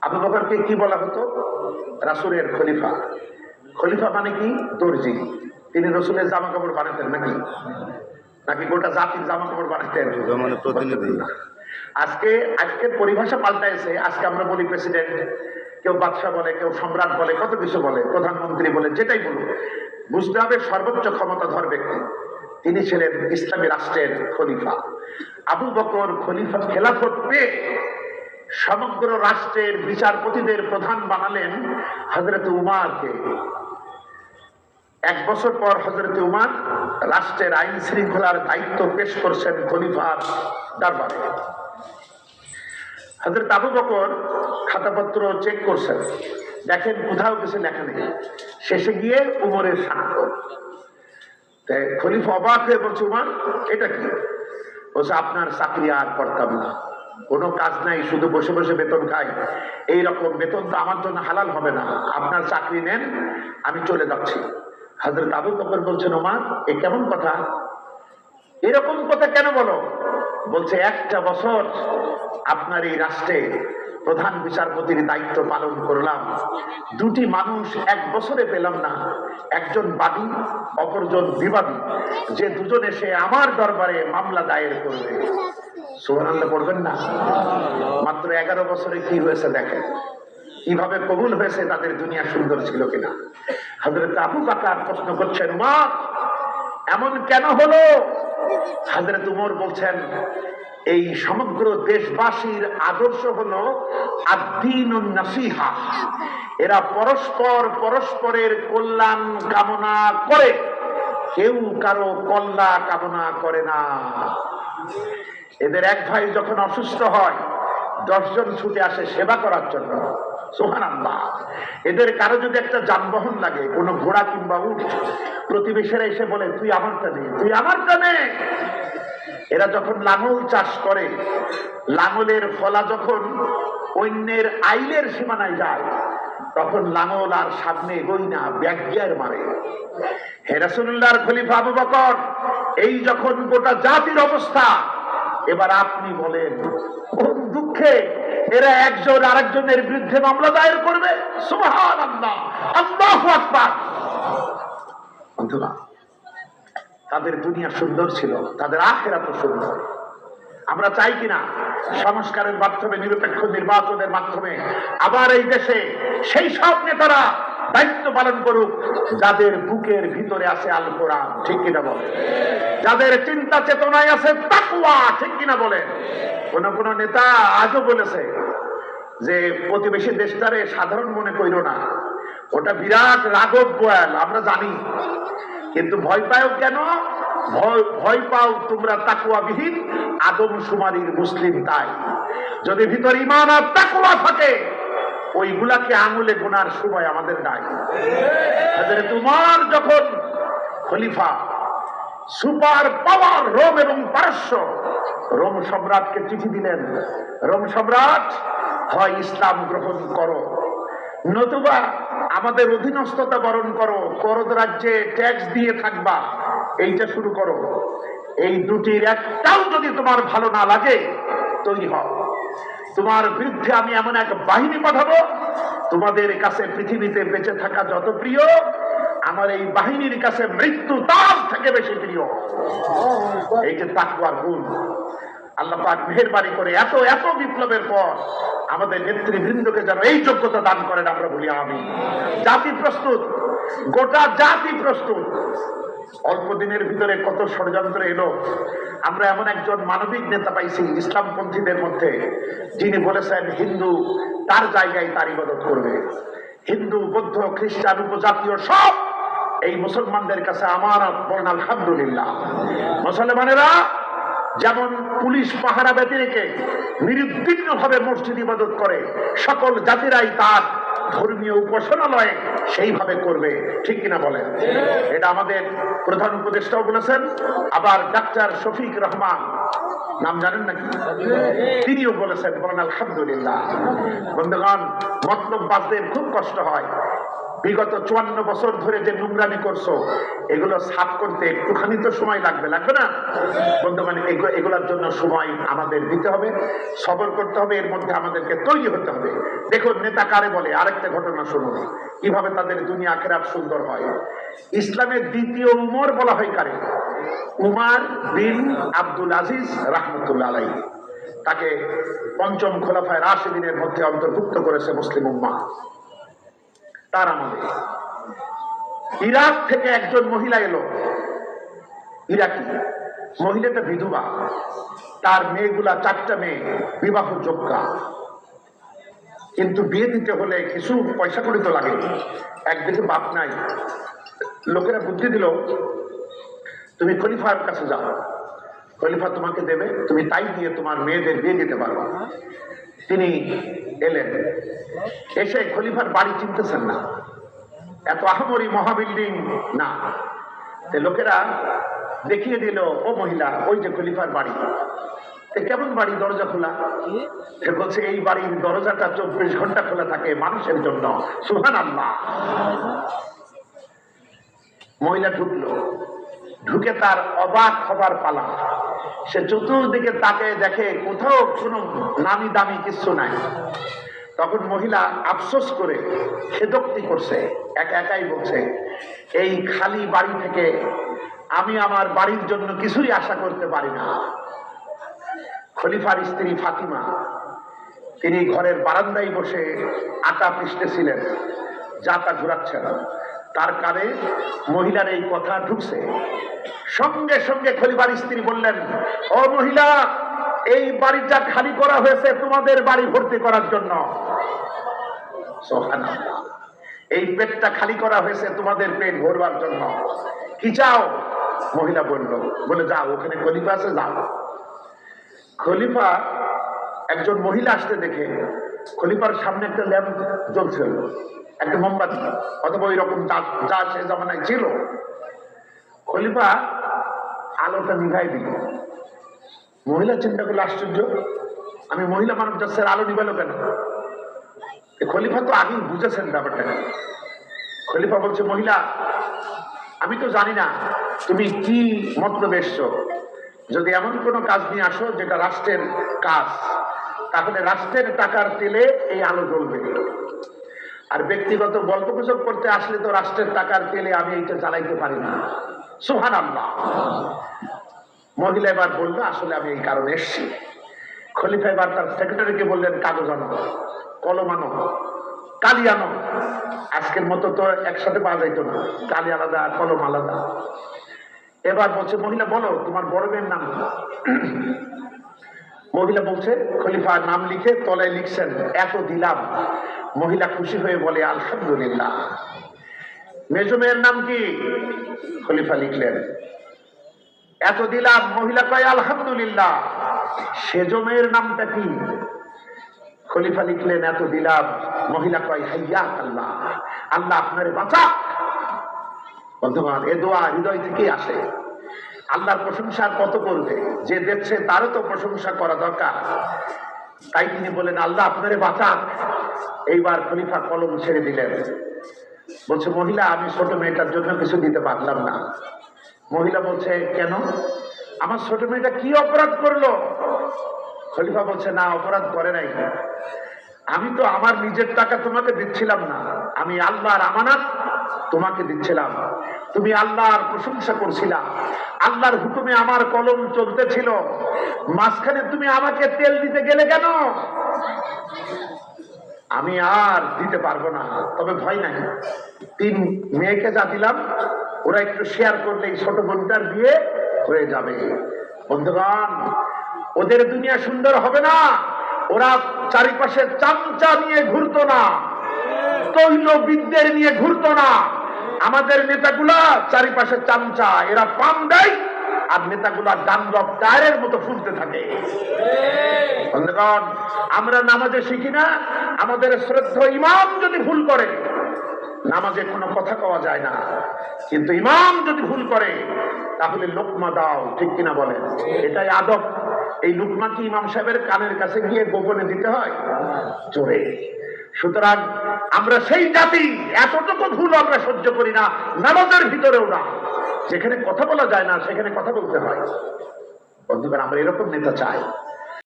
আবু বকরকে কি বলা হতো? রাসুলের খলিফা। খলিফা মানে কি? দর্জি। তিনি রসুলের জামা কাপড় বানাতেন নাকি? নাকি গোটা জাতির জামা কাপড় বানাতেন প্রতিনিধি। আজকে আজকের পরিভাষা পাল্টাইছে। আজকে আমরা বলি প্রেসিডেন্ট। কেউ বাদশাহ বলে কেউ সম্রাট বলে কত কিছু বলে প্রধানমন্ত্রী বলে যেটাই বলুন বুঝতে হবে সর্বোচ্চ ক্ষমতাধর ব্যক্তি। তিনি ছিলেন ইসলামী রাষ্ট্রের খলিফা। আবু বকর খলিফা খেলাফত পেয়ে সমগ্র রাষ্ট্রের বিচারপতিদের প্রধান বানালেন হজরত উমারকে। এক বছর পর হজরত উমার রাষ্ট্রের আইন শৃঙ্খলার দায়িত্ব পেশ করছেন খলিফার দরবারে। হজরত আবু বকর খাতাপত্র চেক করছেন। দেখেন কোথাও কিছু লেখা নেই। শেষে গিয়ে উমরের তাই খলিফা অবাক হয়ে বলছে, উমার, এটা কি? বলছে, আপনার চাকরি আর করতাম না। কোনো কাজ নাই, শুধু বসে বসে বেতন খাই। এই রকম বেতন তো আমার জন্য হালাল হবে না। আপনার চাকরি নেন, আমি চলে যাচ্ছি। হাজরত আবু বকর বলছেন, ওমার, এ কেমন কথা? এরকম কথা কেন বলো? বলছে, একটা বছর আপনার এই রাষ্ট্রে প্রধান বিচারপতির দায়িত্ব পালন করলাম। দুটি মানুষ এক বছরে পেলাম না। একজন বাদী, অপরজন বিবাদী। যে দুজন এসে আমার দরবারে মামলা দায়ের করবে। সুবহানাল্লাহ পড়বেন না? মাত্র এগারো বছরে কি হয়েছে দেখেন। কীভাবে কবুল হয়েছে তাদের দুনিয়া সুন্দর ছিল কিনা? আবু কাকার প্রশ্ন করছেন, মা, এমন কেন হলো? হাজরত উমর বলছেন, এই সমগ্র দেশবাসীর আদর্শ হলো আদ্দিন নাসিহা। এরা পরস্পর পরস্পরের কল্যাণ কামনা করে। কেউ কারও কল্যাণ কামনা করে না। এদের এক ভাই যখন অসুস্থ হয়, দশজন ছুটে আসে সেবা করার জন্য। এদের কারও যদি একটা যানবাহন লাগে, কোনো ঘোড়া কিংবা উঠ প্রতিবেশীরা এসে বলে, তুই আমার টানে তুই আমার টানে এরা যখন লাঙল চাষ করে, লাঙলের ফলা যখন অন্যের আইলের সীমানায় যায়, তখন লাঙল আর সামনে এগোই না ব্যাগিয়ার মারে। হেরাসুল্লাহর খলিফা আবু বকর এই যখন গোটা জাতির অবস্থা, এবার আপনি বলেন, কোন দুঃখে এরা একজন আরেকজনের বিরুদ্ধে মামলা দায়ের করবে? তাদের দুনিয়া সুন্দর ছিল, তাদের আখেরা তো সুন্দর। আমরা চাই কিনা সংস্কারের মাধ্যমে, নিরপেক্ষ নির্বাচনের মাধ্যমে, আবার এই দেশে সেই সব নেতারা দায়িত্ব পালন করুক, যাদের বুকের ভিতরে আছে আল কোরআন ঠিক কিনা বলে যাদের চিন্তা চেতনায় আছে তাকুয়া ঠিক কিনা বলে কোন কোন নেতা আজও বলেছে যে, প্রতিবেশী দেশটারে সাধারণ মনে কইর না। ওটা বিরাট রাগব বয়াল আমরা জানি। কিন্তু ভয় পাও কেন? ভয় পাও তোমরা তাকুয়াবিহীন আদম সুমারির মুসলিম তাই। যদি ভিতর ইমান আর তাকুয়া থাকে ওইগুলাকে আঙুলে গোনার সময় আমাদের নাই। তোমার যখন খলিফা, সুপার পাওয়ার রোম এবং পারস্য, রোম সম্রাটকে চিঠি দিলেন, রোম সম্রাট, হয় ইসলাম গ্রহণ করো, নতুবা আমাদের অধীনস্থতা বরণ করো, করদ রাজ্যে ট্যাক্স দিয়ে থাকবা, এইটা শুরু করো। এই দুটির একটাও যদি তোমার ভালো না লাগে, তৈরি হও। তোমার বিরুদ্ধে আমি এমন এক বাহিনী পাঠাবো, তোমাদের কাছে পৃথিবীতে বেঁচে থাকা যত প্রিয়, আমার এই বাহিনীর কাছে মৃত্যু তার থেকে বেশি প্রিয়। এই যে তাকুয়ার গুণ, আল্লাহ পাক মেহরবানি করে এত এত বিপ্লবের পর আমাদের নেতৃবৃন্দকে যেন এই যোগ্যতা দান করেন, আমরা বলি আমি জাতি প্রস্তুত, গোটা জাতি প্রস্তুত। অল্প দিনের ভিতরে কত ষড়যন্ত্র এলো। আমরা এমন একজন মানবিক নেতা পাইছি ইসলামপন্থীদের মধ্যে, যিনি বলেছেন, হিন্দু তার জায়গায় তার ইবাদত করবে। হিন্দু, বৌদ্ধ, খ্রিস্টান, উপজাতীয় সব এই মুসলমানদের কাছে আমার বলেন আলহামদুলিল্লাহ। মুসলমানেরা যেমন পুলিশ পাহারা ব্যতি রেখে নিরুদ্বিগ্ন ভাবে মসজিদ ইবাদত করে, সকল জাতিরাই তার ধর্মীয় উপাসনালয়ে সেইভাবে করবে, ঠিক কিনা বলেন? এটা আমাদের প্রধান উপদেষ্টাও বলেছেন, আবার ডাক্তার শফিক রহমান। নাম জানেন নাকি? তিনিও বলেছেন, বলেন আলহামদুলিল্লাহ। বন্ধুগণ মতলব বাসদের খুব কষ্ট হয়। বিগত চুয়ান্ন বছর ধরে যে নোংরামি করছ, এগুলো সাফ করতে একটুখানি তো সময় লাগবে লাগবে না? বন্ধুগণ, এগু- এগুলোর জন্য সময় আমাদের দিতে হবে, সবর করতে হবে, এর মধ্যে আমাদেরকে তৈরি হতে হবে। দেখুন, নেতা কারে বলে? আরেকটা ঘটনা শুনুন। কীভাবে তাদের দুনিয়া আখেরাত সুন্দর হয়? ইসলামের দ্বিতীয় উমর বলা হয় কারে? উমার বিন আব্দুল আজিজ রাহমতুল্লাহ আলাই তাকে পঞ্চম খোলাফায় রাশিদিনের মধ্যে অন্তর্ভুক্ত করেছে মুসলিম উম্মা তার আমলে। ইরাক থেকে একজন মহিলা এলো। ইরাকি। মহিলাটা বিধবা। তার মেয়েগুলা চারটা মেয়ে, বিবাহ যোগ্যা। কিন্তু বিয়ে দিতে হলে কিছু পয়সা করে তো লাগে। একদিকে বাপ নাই। লোকেরা বুদ্ধি দিল, তুমি খলিফার কাছে যাও। খলিফা তোমাকে দেবে তুমি তাই দিয়ে তোমার মেয়েদের বিয়ে দিতে পারবে। তিনি এলেন। এসে খলিফার বাড়ি চিনতেছেন না। এত আহামরি মহাবিল্ডিং না। লোকেরা দেখিয়ে দিল ও মহিলা ওই যে খলিফার বাড়ি। তে কেমন বাড়ি দরজা খোলা? সে বলছে এই বাড়ির দরজাটা চব্বিশ ঘণ্টা খোলা থাকে মানুষের জন্য। সুহান আল্লাহ মহিলা ঢুকলো। ঢুকে তার অবাক হবার পালা। সে চতুর্দিকে তাকে দেখে কোথাও কোনো নামি দামি কিছু নাই। তখন মহিলা আফসোস করে খেদক্তি করছে, একা একাই বলছে, এই খালি বাড়ি থেকে আমি আমার বাড়ির জন্য কিছুই আশা করতে পারি না। খলিফার স্ত্রী ফাতিমা, তিনি ঘরের বারান্দায় বসে আটা পিষতেছিলেন যাতা ঘুরাচ্ছেন। তার কানে মহিলার এই কথা ঢুকছে। সঙ্গে সঙ্গে খলিফার স্ত্রী বললেন, ও মহিলা, এই বাড়িটা খালি করা হয়েছে তোমাদের বাড়ি ভর্তি করার জন্য। এই পেটটা খালি করা হয়েছে তোমাদের পেট ভরবার জন্য। কি চাও? মহিলা বলল, বলে, যাও, ওখানে খলিফা আছে, যাও। খলিফা একজন মহিলা আসতে দেখে খলিফার সামনে একটা ল্যাম্প জ্বলছিল, একটা মোমবাতি, অথবা ওই রকম যা সে জামানায় ছিল। খলিফা আলোটা নিভাই দিল। মহিলা চিন্তা করলে, আশ্চর্য, আমি মহিলা মানব যাচ্ছে আলো নিবালো কেন? খলিফা তো আগেই বুঝেছেন ব্যাপারটা। খলিফা বলছে, মহিলা, আমি তো জানি না তুমি কি মতলব এসছো যদি এমন কোনো কাজ নিয়ে আসো, যেটা রাষ্ট্রের কাজ তাহলে রাষ্ট্রের টাকার তেলে এই আলো জ্বলবে আর ব্যক্তিগত গল্প গুজব করতে আসলে তো রাষ্ট্রের টাকার তেলে আমি এইটা চালাইতে পারি না। সুহান আল্লাহ মহিলা এবার বলল, আসলে আমি এই কারণে এসছি। খলিফা এবার তার সেক্রেটারিকে বললেন, কাগজ আনো, কলম আনো, কালি আনো। আজকের মতো তো একসাথে পাওয়া যাইতো না, কালি আলাদা, কলম আলাদা। এবার বলছে, মহিলা, বলো, তোমার বড় মেয়ের নাম কি?" মহিলা বলছে খলিফা নাম লিখে তলায় লিখছেন, এত দিলাম। মহিলা খুশি হয়ে বলে, আলহামদুলিল্লাহ। মেজো মেয়ের নাম কি? খলিফা লিখলেন, এত দিলাম, মহিলা কয়, আলহামদুলিল্লাহ। সেজো মেয়ের নামটা কি? খলিফা লিখলেন, এত দিলাম, মহিলা কয় হাইয়া আল্লাহ আল্লাহ আপনারে বাঁচা বন্ধুগণ এ দোয়া হৃদয় থেকেই আসে। আল্লাহর প্রশংসা কত করবে? যে দেখছে তারও তো প্রশংসা করা দরকার। তাই তিনি বলেন আল্লাহ, আপনারে বাঁচান। এইবার খলিফা কলম ছেড়ে দিলেন। বলছে, মহিলা, আমি ছোট মেয়েটার জন্য কিছু দিতে পারলাম না। মহিলা বলছে, কেন? আমার ছোট মেয়েটা কি অপরাধ করল? খলিফা বলছে, না, অপরাধ করে নাই। আমি তো আমার নিজের টাকা তোমাকে দিচ্ছিলাম না। আমি আল্লাহর আমানত তোমাকে দিচ্ছিলাম। তুমি আল্লাহর প্রশংসা করছিলা। আল্লাহর হুকুমে আমার কলম চলতেছিল। মাঝখানে তুমি আমাকে তেল দিতে গেলে কেন? আমি আর দিতে পারব না, তবে ভয় নাই। তিন মেয়েকে যা দিলাম, ওরা একটু শেয়ার করলে এই ছোট বোনটার বিয়ে হয়ে যাবে। বন্ধুগণ, ওদের দুনিয়া সুন্দর হবে না। ওরা চারিপাশে চামচা নিয়ে ঘুরতো না তৈল বিদ্যের নিয়ে ঘুরতো না। আমাদের নেতাগুলা চারিপাশে চামচা, এরা পাম দেয়, আর নেতাগুলা ডানলপ টায়ারের মতো ফুলতে থাকে। আমরা নামাজে শিখি না, আমাদের শ্রদ্ধা ইমাম যদি ভুল করে, নামাজে কোনো কথা কওয়া যায় না। কিন্তু ইমাম যদি ভুল করে, তাহলে লোকমা দাও, ঠিক কিনা বলেন? এটাই আদব। এই লুকমা কি ইমাম সাহেবের কানের কাছে গিয়ে গোপনে দিতে হয়? চোরে। সুতরাং আমরা সেই জাতি, এতটুকু ভুল আমরা সহ্য করি না, নামাজের ভিতরেও না। যেখানে কথা বলা যায় না, সেখানে কথা বলতে হয়। বন্ধুগণ, আমরা এরকম নেতা চাই।